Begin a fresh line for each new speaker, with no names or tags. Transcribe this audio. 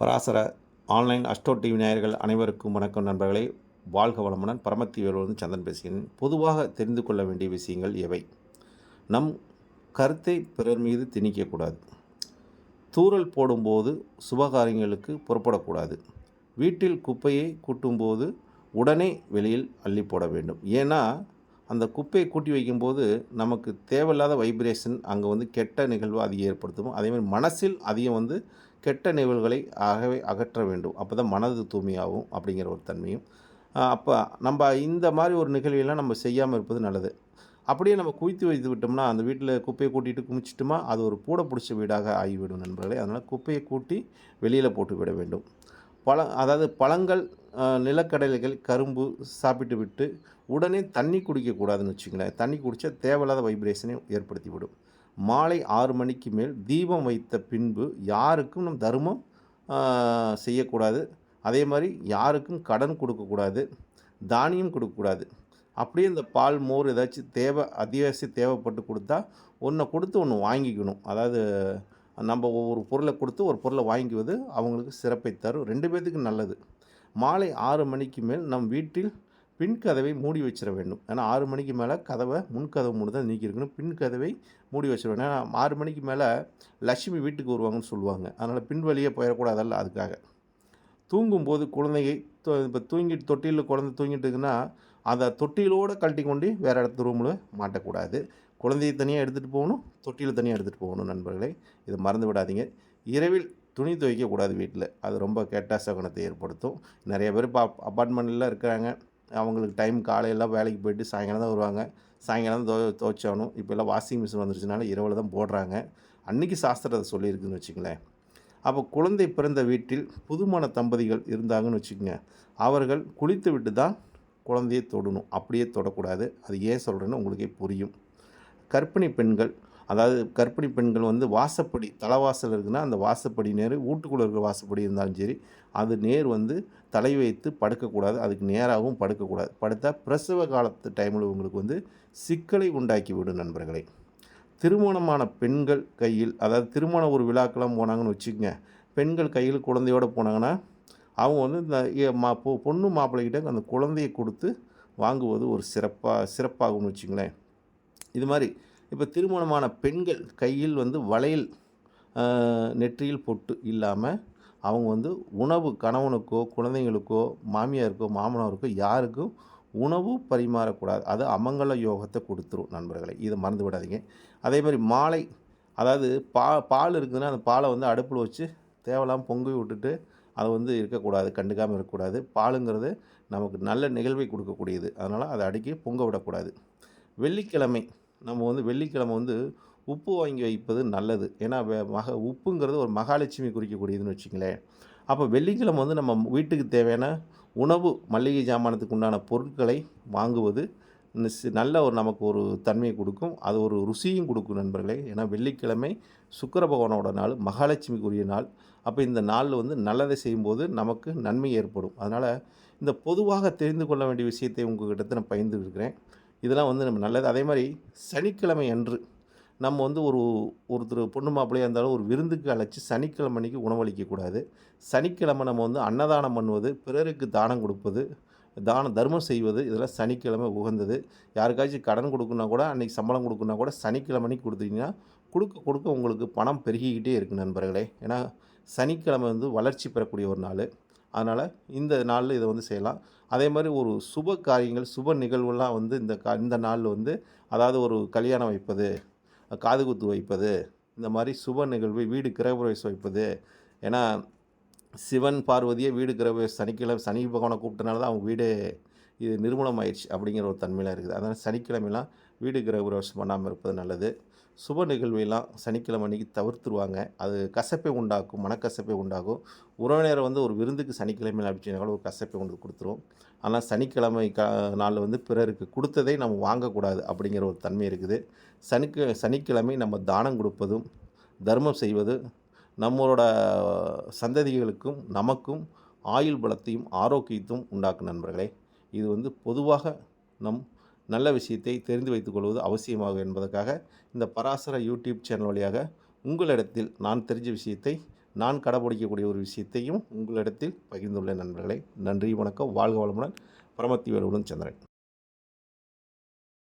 Parasara online அஷ்டோ TV நேயர்கள் அனைவருக்கும் வணக்கம் நண்பர்களே. வாழ்க வளமுடன் பரமத்தி வேலுடன் சந்திரன் பேசுகிறேன். பொதுவாக தெரிந்து கொள்ள வேண்டிய விஷயங்கள் எவை? நம் கருத்தை பிறர் மீது திணிக்கக்கூடாது. தூறல் போடும்போது சுபகாரியங்களுக்கு புறப்படக்கூடாது. வீட்டில் குப்பையை கூட்டும்போது உடனே வெளியில் அள்ளி போட வேண்டும். ஏன்னா அந்த குப்பையை கூட்டி வைக்கும்போது நமக்கு தேவையில்லாத வைப்ரேஷன் அங்கே வந்து கெட்ட நிகழ்வு அதிகம் ஏற்படுத்தும். அதேமாதிரி மனசில் அதிகம் வந்து கெட்ட நிகழ்வுகளை ஆகவே அகற்ற வேண்டும். அப்போ தான் மனது தூய்மையாகும் அப்படிங்கிற ஒரு தன்மையும். அப்போ நம்ம இந்த மாதிரி ஒரு நிகழ்வையெல்லாம் நம்ம செய்யாமல் இருப்பது நல்லது. அப்படியே நம்ம குவித்து வைத்து விட்டோம்னா அந்த வீட்டில் குப்பையை கூட்டிட்டு குமிச்சிட்டோமா அது ஒரு பூட பிடிச்ச வீடாக ஆகிவிடும் நண்பர்களே. அதனால் குப்பையை கூட்டி வெளியில் போட்டு விட வேண்டும். பழ அதாவது பழங்கள் நிலக்கடலைகள் கரும்பு சாப்பிட்டு விட்டு உடனே தண்ணி குடிக்கக்கூடாதுன்னு வச்சுங்களேன் தண்ணி குடித்தா தேவையில்லாத வைப்ரேஷனை ஏற்படுத்தி விடும் மாலை ஆறு மணிக்கு மேல் தீபம் வைத்த பின்பு யாருக்கும் நம் தர்மம் செய்யக்கூடாது. அதே மாதிரி யாருக்கும் கடன் கொடுக்கக்கூடாது தானியம் கொடுக்கக்கூடாது. அப்படியே இந்த பால் மோர் ஏதாச்சும் தேவை அத்தியாவசிய தேவைப்பட்டு கொடுத்தா ஒன்றை கொடுத்து ஒன்று வாங்கிக்கணும். அதாவது நம்ம ஒவ்வொரு பொருளை கொடுத்து ஒரு பொருளை வாங்கிவது அவங்களுக்கு சிறப்பை தரும். ரெண்டு பேர்த்துக்கும் நல்லது. மாலை ஆறு மணிக்கு மேல் நம் வீட்டில் பின் கதவை மூடி வச்சிட வேண்டும். ஏன்னா ஆறு மணிக்கு மேலே கதவை முன்கதவு மூணு தான் நீக்கியிருக்கணும். பின் கதவை மூடி வச்சிட ஏன்னா ஆறு மணிக்கு மேலே லட்சுமி வீட்டுக்கு வருவாங்கன்னு சொல்லுவாங்க. அதனால் பின் வழியே போயிடக்கூடாதல்ல அதுக்காக. தூங்கும்போது குழந்தையை இப்போ தூங்கிட்டு தொட்டியில் குழந்தை தூங்கிட்டு இருக்குன்னா அதை தொட்டியிலோடு கழட்டி கொண்டு வேறு இடத்து ரூமில் மாட்டக்கூடாது. குழந்தையை தனியாக எடுத்துகிட்டு போகணும். தொட்டியில் தனியாக எடுத்துகிட்டு போகணும் நண்பர்களே. இதை மறந்து விடாதீங்க. இரவில் துணி துவைக்கக்கூடாது வீட்டில். அது ரொம்ப கெட்ட சகுனத்தை ஏற்படுத்தும். நிறைய பேர் இப்போ அப்பார்ட்மெண்ட்டில் இருக்கிறாங்க. அவங்களுக்கு டைம் காலையெல்லாம் வேலைக்கு போயிட்டு சாயங்காலம் தான் வருவாங்க. சாயங்காலம் தோ துவைச்சாகணும் இப்போல்லாம் வாஷிங் மிஷின் வந்துருச்சுனால இரவில் தான் போடுறாங்க. அன்றைக்கி சாஸ்திரத்தை சொல்லியிருக்குன்னு வச்சுங்களேன் அப்போ குழந்தை பிறந்த வீட்டில் புதுமண தம்பதிகள் இருந்தாங்கன்னு வச்சுக்கோங்க. அவர்கள் குளித்து விட்டு தான் குழந்தையை தொடணும். அப்படியே தொடக்கூடாது. அது ஏன் சொல்கிறேன்னு உங்களுக்கே புரியும். கர்ப்பிணி பெண்கள் அதாவது கர்ப்பிணி பெண்கள் வந்து வாசப்படி தலைவாசல் இருக்குன்னா அந்த வாசப்படி நேர் வீட்டுக்குள்ளே இருக்கிற வாசப்படி இருந்தாலும் சரி அது நேர் வந்து தலை வைத்து படுக்கக்கூடாது அதுக்கு நேராகவும் படுக்கக்கூடாது. படுத்தால் பிரசவ காலத்து டைமில் உங்களுக்கு வந்து சிக்கலை உண்டாக்கி விடும் நண்பர்களே. திருமணமான பெண்கள் கையில் அதாவது திருமண ஒரு விழாக்கெல்லாம் போனாங்கன்னு வச்சுக்கோங்க பெண்கள் கையில் குழந்தையோடு போனாங்கன்னா அவங்க வந்து இந்த மா பொ பொண்ணு மாப்பிள்ளைகிட்ட அந்த குழந்தையை கொடுத்து வாங்குவது ஒரு சிறப்பாக சிறப்பாகும்னு வச்சுங்களேன். இது மாதிரி இப்போ திருமணமான பெண்கள் கையில் வந்து வளையல் நெற்றியில் பொட்டு இல்லாமல் அவங்க வந்து உணவு கணவனுக்கோ குழந்தைங்களுக்கோ மாமியாருக்கோ மாமனாருக்கோ யாருக்கும் உணவு பரிமாறக்கூடாது. அது அமங்கல யோகத்தை கொடுத்துரும் நண்பர்களை. இதை மறந்து விடாதீங்க. அதே மாதிரி மாலை அதாவது பா பால் இருக்குதுன்னா அந்த பாலை வந்து அடுப்பில் வச்சு தேவையில்லாமல் பொங்கி விட்டுட்டு அதை வந்து இருக்கக்கூடாது கண்டுக்காமல் இருக்கக்கூடாது. பாலுங்கிறது நமக்கு நல்ல நிகழ்வை கொடுக்கக்கூடியது. அதனால் அதை அடிக்கி பொங்க விடக்கூடாது. வெள்ளிக்கிழமை நம்ம வந்து வெள்ளிக்கிழமை வந்து உப்பு வாங்கி வைப்பது நல்லது. ஏன்னா வே- மக உப்புங்கிறது ஒரு மகாலட்சுமி குறிக்கக்கூடியதுன்னு வச்சுங்களேன். அப்போ வெள்ளிக்கிழமை வந்து நம்ம வீட்டுக்கு தேவையான உணவு மளிகை ஜாமானத்துக்கு உண்டான பொருட்களை வாங்குவது நல்ல ஒரு நமக்கு ஒரு தன்மையை கொடுக்கும். அது ஒரு ருசியும் கொடுக்கும் நண்பர்களே. ஏன்னா வெள்ளிக்கிழமை சுக்கர பகவானோட நாள் மகாலட்சுமிக்குரிய நாள். அப்போ இந்த நாளில் வந்து நல்லதை செய்யும்போது நமக்கு நன்மை ஏற்படும். அதனால் இந்த பொதுவாக தெரிந்து கொள்ள வேண்டிய விஷயத்தை உங்ககிட்ட நான் பகிர்ந்துருக்கிறேன் இதெல்லாம் வந்து நம்ம நல்லது. அதே மாதிரி சனிக்கிழமை அன்று நம்ம வந்து ஒரு ஒருத்தர் பொண்ணு மாப்பிள்ளையாக இருந்தாலும் ஒரு விருந்துக்கு அழைச்சி சனிக்கிழமை அன்னைக்கு உணவளிக்கக்கூடாது. சனிக்கிழமை நம்ம வந்து அன்னதானம் பண்ணுவது பிறருக்கு தானம் கொடுப்பது தானம் தர்மம் செய்வது இதெல்லாம் சனிக்கிழமை உகந்தது. யாருக்காச்சும் கடன் கொடுக்குன்னா கூட அன்றைக்கி சம்பளம் கொடுக்குன்னா கூட சனிக்கிழமை அன்னைக்கு கொடுத்தீங்கன்னா கொடுக்க கொடுக்க உங்களுக்கு பணம் பெருகிக்கிட்டே இருக்குது நண்பர்களே. ஏன்னா சனிக்கிழமை வந்து வளர்ச்சி பெறக்கூடிய ஒரு நாள். அதனால் இந்த நாளில் இதை வந்து செய்யலாம். அதே மாதிரி ஒரு சுப காரியங்கள் சுப நிகழ்வுலாம் வந்து இந்த கா இந்த நாளில் வந்து அதாவது ஒரு கல்யாணம் வைப்பது காதுகுத்து வைப்பது இந்த மாதிரி சுப நிகழ்வு வீடு கிரகப்பிரவேசம் வைப்பது. ஏன்னா சிவன் பார்வதியை வீடு கிரகப்பிரவேசம் சனிக்கிழமை சனி பகவானை கூப்பிட்டனால தான் அவங்க வீடு இது நிர்மூலமாயிடுச்சு அப்படிங்கிற ஒரு தன்மையில் இருக்குது. அதனால் சனிக்கிழமைலாம் வீடு கிரகப்பிரவேசம் பண்ணாமல் இருப்பது நல்லது. சுப நிகழ்வையெல்லாம் சனிக்கிழமை அன்றைக்கி தவிர்த்துருவாங்க. அது கசப்பை உண்டாக்கும் மனக்கசப்பை உண்டாகும். உறவினரை வந்து ஒரு விருந்துக்கு சனிக்கிழமையில் அனுப்பிச்சிங்கன்னா கூட ஒரு கசப்பை கொண்டு கொடுத்துரும். ஆனால் சனிக்கிழமை க நாளில் வந்து பிறருக்கு கொடுத்ததை நம்ம வாங்கக்கூடாது அப்படிங்கிற ஒரு தன்மை இருக்குது. சனிக்கு சனிக்கிழமை நம்ம தானம் கொடுப்பதும் தர்மம் செய்வது நம்மளோட சந்ததிகளுக்கும் நமக்கும் ஆயுள் பலத்தையும் ஆரோக்கியத்தையும் உண்டாக்கும் நண்பர்களே. இது வந்து பொதுவாக நம் நல்ல விஷயத்தை தெரிந்து வைத்துக்கொள்வது அவசியமாகும் என்பதற்காக இந்த பராசர யூடியூப் சேனல் வழியாக உங்களிடத்தில் நான் தெரிஞ்ச விஷயத்தை நான் கடைபிடிக்கக்கூடிய ஒரு விஷயத்தையும் உங்களிடத்தில் பகிர்ந்துள்ள நண்பர்களே. நன்றி வணக்கம். வாழ்க வளமுடன். பரமத்தி வேலுடன் சந்திரன்.